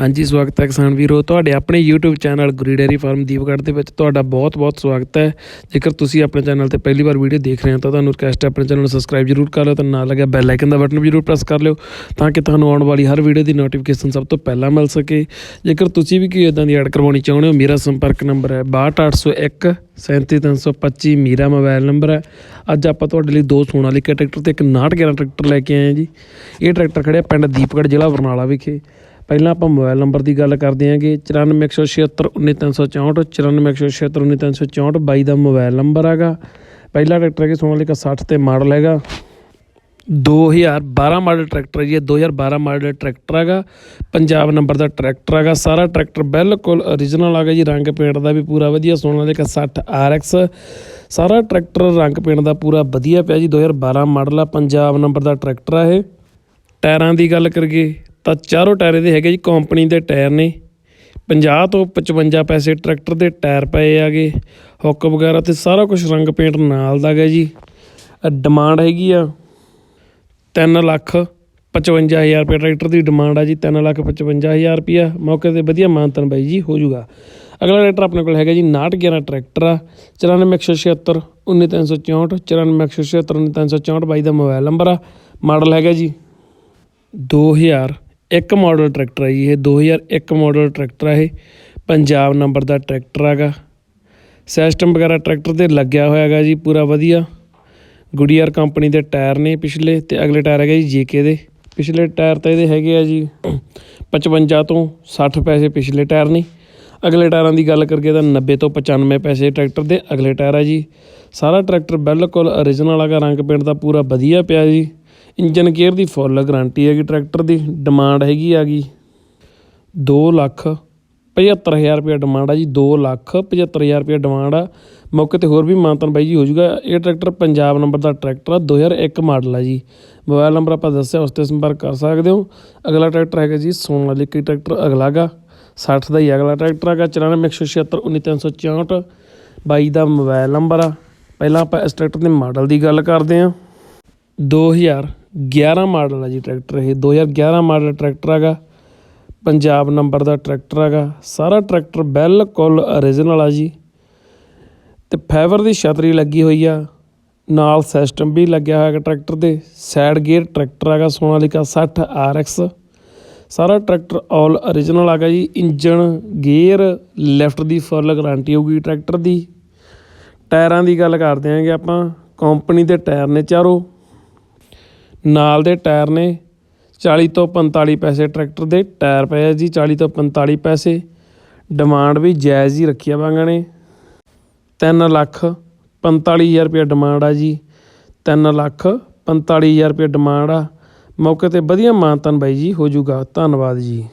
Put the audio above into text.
ਹਾਂਜੀ, ਸਵਾਗਤ ਹੈ ਕਿਸਾਨ ਵੀਰੋ। ਤੁਹਾਡੇ ਆਪਣੇ YouTube channel Guri dairy farm Deepgarh ਦੇ ਵਿੱਚ ਤੁਹਾਡਾ ਬਹੁਤ-ਬਹੁਤ ਸਵਾਗਤ ਹੈ। ਜੇਕਰ ਤੁਸੀਂ ਆਪਣੇ ਚੈਨਲ ਤੇ ਪਹਿਲੀ ਵਾਰ ਵੀਡੀਓ ਦੇਖ ਰਹੇ ਹੋ ਤਾਂ ਤੁਹਾਨੂੰ ਰਿਕਵੈਸਟ ਹੈ ਆਪਣੇ ਚੈਨਲ ਨੂੰ ਸਬਸਕ੍ਰਾਈਬ ਜ਼ਰੂਰ ਕਰ ਲਿਓ ਤੇ ਨਾਲ ਲੱਗਿਆ ਬੈਲ ਆਈਕਨ ਦਾ ਬਟਨ ਵੀ ਜ਼ਰੂਰ ਪ੍ਰੈਸ ਕਰ ਲਿਓ ਤਾਂ ਕਿ ਤੁਹਾਨੂੰ ਆਉਣ ਵਾਲੀ ਹਰ ਵੀਡੀਓ ਦੀ ਨੋਟੀਫਿਕੇਸ਼ਨ ਸਭ ਤੋਂ ਪਹਿਲਾਂ ਮਿਲ ਸਕੇ। ਜੇਕਰ ਤੁਸੀਂ ਵੀ ਕੋਈ ਇਦਾਂ ਦੀ ਐਡ ਕਰਵਾਉਣੀ ਚਾਹੁੰਦੇ ਹੋ, ਮੇਰਾ ਸੰਪਰਕ ਨੰਬਰ ਹੈ 62801 37325 ਮੇਰਾ ਮੋਬਾਈਲ ਨੰਬਰ ਹੈ। ਅੱਜ ਆਪਾਂ ਤੁਹਾਡੇ ਲਈ ਦੋ ਸੋਨਾਲੀਕਾ ਟਰੈਕਟਰ ਤੇ ਇੱਕ 911 ਟਰੈਕਟਰ ਲੈ ਕੇ ਆਏ ਹਾਂ ਜੀ। ਇਹ ਟਰੈਕਟਰ ਖੜਿਆ ਪਿੰਡ ਦੀਪਗੜ੍ਹ ਜ਼ਿਲ੍ਹਾ ਬਰਨਾਲਾ ਵਿਖੇ। ਪਹਿਲਾਂ ਆਪਾਂ ਮੋਬਾਈਲ ਨੰਬਰ ਦੀ ਗੱਲ ਕਰਦੇ ਹਾਂਗੇ 9416719364 9416719364 ਬਾਈ ਦਾ ਮੋਬਾਈਲ ਨੰਬਰ ਹੈਗਾ। ਪਹਿਲਾ ਟਰੈਕਟਰ ਹੈਗਾ ਕਿ ਸੋਨਾਲੀਕਾ 60 ਤੇ ਮਾਡਲ ਹੈਗਾ। 2012 ਮਾਡਲ ਟਰੈਕਟਰ ਹੈ ਜੀ, ਇਹ 2012 ਮਾਡਲ ਟਰੈਕਟਰ ਹੈਗਾ। ਪੰਜਾਬ ਨੰਬਰ ਦਾ ਟਰੈਕਟਰ ਹੈਗਾ, ਸਾਰਾ ਟਰੈਕਟਰ ਬਿਲਕੁਲ origignal ਹੈਗਾ ਜੀ, ਰੰਗ ਪੇਂਟ ਦਾ ਵੀ ਪੂਰਾ ਵਧੀਆ ਸੋਨਾ ਸੋਨਾਲੀਕਾ 60 RX ਸਾਰਾ ਟਰੈਕਟਰ ਰੰਗ ਪੇਂਟ ਦਾ ਪੂਰਾ ਵਧੀਆ ਪਿਆ ਜੀ 2012 ਮਾਡਲ ਆ, ਪੰਜਾਬ ਨੰਬਰ ਦਾ ਟਰੈਕਟਰ ਆ ਇਹ। ਟਾਇਰਾਂ ਦੀ ਗੱਲ ਕਰੀਏ ਤਾਂ ਚਾਰੋਂ ਟਾਇਰ ਇਹਦੇ ਹੈਗੇ ਜੀ ਕੰਪਨੀ ਦੇ ਟਾਇਰ ਨੇ। 50 ਤੋਂ 55 ਪੈਸੇ ਟਰੈਕਟਰ ਦੇ ਟਾਇਰ ਪਏ ਆਗੇ ਹੁੱਕ ਵਗੈਰਾ ਤੇ ਸਾਰਾ ਕੁਝ ਰੰਗ ਪੇਂਟ ਨਾਲ ਦਾ ਗਾ ਜੀ। ਡਿਮਾਂਡ ਹੈਗੀ ਆ 3 ਲੱਖ 55000 ਰੁਪਏ ਟਰੈਕਟਰ ਦੀ ਡਿਮਾਂਡ ਆ ਜੀ 3 ਲੱਖ 55000 ਰੁਪਿਆ ਮੌਕੇ ਤੇ ਵਧੀਆ ਮਾਨਤਨ ਬਾਈ ਜੀ, ਹੋ ਜਾਊਗਾ ਅਗਲਾ ਟਰੈਕਟਰ ਆਪਣੇ ਕੋਲ ਹੈਗਾ ਜੀ 911 ਟਰੈਕਟਰ ਆ। 94176 19364 94176 19364 ਬਾਈ ਦਾ ਮੋਬਾਈਲ ਨੰਬਰ ਆ। ਮਾਡਲ ਹੈਗਾ ਜੀ ਇੱਕ ਮਾਡਲ ਟਰੈਕਟਰ ਹੈ ਜੀ ਇਹ 2001 ਮਾਡਲ ਟਰੈਕਟਰ ਹੈ ਇਹ, ਪੰਜਾਬ ਨੰਬਰ ਦਾ ਟਰੈਕਟਰ ਹੈਗਾ। ਸਿਸਟਮ ਵਗੈਰਾ ਟਰੈਕਟਰ ਤੇ ਲੱਗਿਆ ਹੋਇਆ ਹੈਗਾ ਜੀ, ਪੂਰਾ ਵਧੀਆ। ਗੁਡੀਅਰ ਕੰਪਨੀ ਦੇ ਟਾਇਰ ਨੇ ਪਿਛਲੇ ਤੇ ਅਗਲੇ ਟਾਇਰ ਹੈਗੇ ਜੀ, ਜੀਕੇ ਦੇ। ਪਿਛਲੇ ਟਾਇਰ ਤਾਂ ਇਹਦੇ ਹੈਗੇ ਆ ਜੀ 55 ਤੋਂ 60 ਪੈਸੇ ਪਿਛਲੇ ਟਾਇਰ ਨੇ। ਅਗਲੇ ਟਾਇਰਾਂ ਦੀ ਗੱਲ ਕਰੀਏ ਤਾਂ 90 ਤੋਂ 95 ਪੈਸੇ ਟਰੈਕਟਰ ਦੇ ਅਗਲੇ ਟਾਇਰ ਆ ਜੀ। ਸਾਰਾ ਟਰੈਕਟਰ ਬਿਲਕੁਲ origignal ਹੈਗਾ ਰੰਗ ਪੇਂਟ ਦਾ ਪੂਰਾ ਵਧੀਆ ਪਿਆ ਜੀ। ਇੰਜਨ ਕੇਅਰ ਦੀ ਫੁੱਲ ਗਾਰੰਟੀ ਹੈਗੀ, ਟਰੈਕਟਰ ਦੀ ਡਿਮਾਂਡ ਹੈਗੀ ਆ ਗਈ 2 ਲੱਖ 75000 ਰੁਪਏ ਡਿਮਾਂਡ ਆ ਜੀ 2 ਲੱਖ 75000 ਰੁਪਏ ਡਿਮਾਂਡ ਆ। ਮੌਕੇ ਤੇ ਹੋਰ ਵੀ ਮਾਨਤਨ ਬਾਈ ਜੀ ਹੋ ਜਾਊਗਾ। ਇਹ ਟਰੈਕਟਰ ਪੰਜਾਬ ਨੰਬਰ ਦਾ ਟਰੈਕਟਰ ਆ 2001 ਮਾਡਲ ਆ ਜੀ। ਮੋਬਾਈਲ ਨੰਬਰ ਆਪਾਂ ਦੱਸਿਆ, ਉਸ ਤੇ ਸੰਪਰਕ ਕਰ ਸਕਦੇ ਹੋ। ਅਗਲਾ ਟਰੈਕਟਰ ਹੈਗਾ ਜੀ ਸੋਨਾਲਿਕ ਟਰੈਕਟਰ ਅਗਲਾ ਗਾ 60 ਦਾ ਹੀ ਅਗਲਾ ਟਰੈਕਟਰ ਹੈਗਾ 9416719364 22 ਦਾ ਮੋਬਾਈਲ ਨੰਬਰ ਆ। ਪਹਿਲਾਂ ਆਪਾਂ ਇਸ ਟਰੈਕਟਰ ਦੇ ਮਾਡਲ ਦੀ ਗੱਲ ਕਰਦੇ ਆ 2000 11 ਮਾਡਲ ਆ ਜੀ ਟਰੈਕਟਰ ਇਹ। 2011 ਮਾਡਲ ਟਰੈਕਟਰ ਹੈਗਾ। ਪੰਜਾਬ ਨੰਬਰ ਦਾ ਟਰੈਕਟਰ ਹੈਗਾ। ਸਾਰਾ ਟਰੈਕਟਰ ਬਿਲਕੁਲ origignal ਆ ਜੀ। ਤੇ ਫਾਈਬਰ ਦੀ ਛਤਰੀ ਲੱਗੀ ਹੋਈ ਆ। ਨਾਲ ਸਿਸਟਮ ਵੀ ਲੱਗਿਆ ਹੋਇਆ ਹੈ ਟਰੈਕਟਰ ਦੇ ਸਾਈਡ ਗੇਅਰ ਟਰੈਕਟਰ ਹੈਗਾ ਸੋਨਾ ਸੋਨਾਲੀਕਾ 60 RX ਸਾਰਾ ਟਰੈਕਟਰ ਆਲ origignal ਹੈਗਾ ਜੀ। ਇੰਜਨ ਗੇਅਰ ਲੈਫਟ ਦੀ ਫੁੱਲ ਗਾਰੰਟੀ ਹੋਊਗੀ ਟਰੈਕਟਰ ਦੀ। ਟਾਇਰਾਂ ਦੀ ਗੱਲ ਕਰਦੇ ਆਂਗੇ ਆਪਾਂ। ਕੰਪਨੀ ਦੇ ਟਾਇਰ ਨੇ ਚਾਰੋ। ਨਾਲ ਦੇ ਟਾਇਰ ਨੇ 40 ਤੋਂ 45 ਪੈਸੇ ਟਰੈਕਟਰ ਦੇ ਟਾਇਰ ਪਏ ਆ ਜੀ 40 ਤੋਂ 45 ਪੈਸੇ। ਡਿਮਾਂਡ ਵੀ ਜਾਇਜ਼ ਹੀ ਰੱਖੀ ਆ ਬਾਂਗਾ ਨੇ। 3 ਲੱਖ 45000 ਰੁਪਏ ਡਿਮਾਂਡ ਆ ਜੀ। 3 ਲੱਖ 45000 ਰੁਪਏ ਡਿਮਾਂਡ ਆ। ਮੌਕੇ ਤੇ ਵਧੀਆ ਮਾਨਤਨ ਬਾਈ ਜੀ, ਹੋ ਜਾਊਗਾ। ਧੰਨਵਾਦ ਜੀ।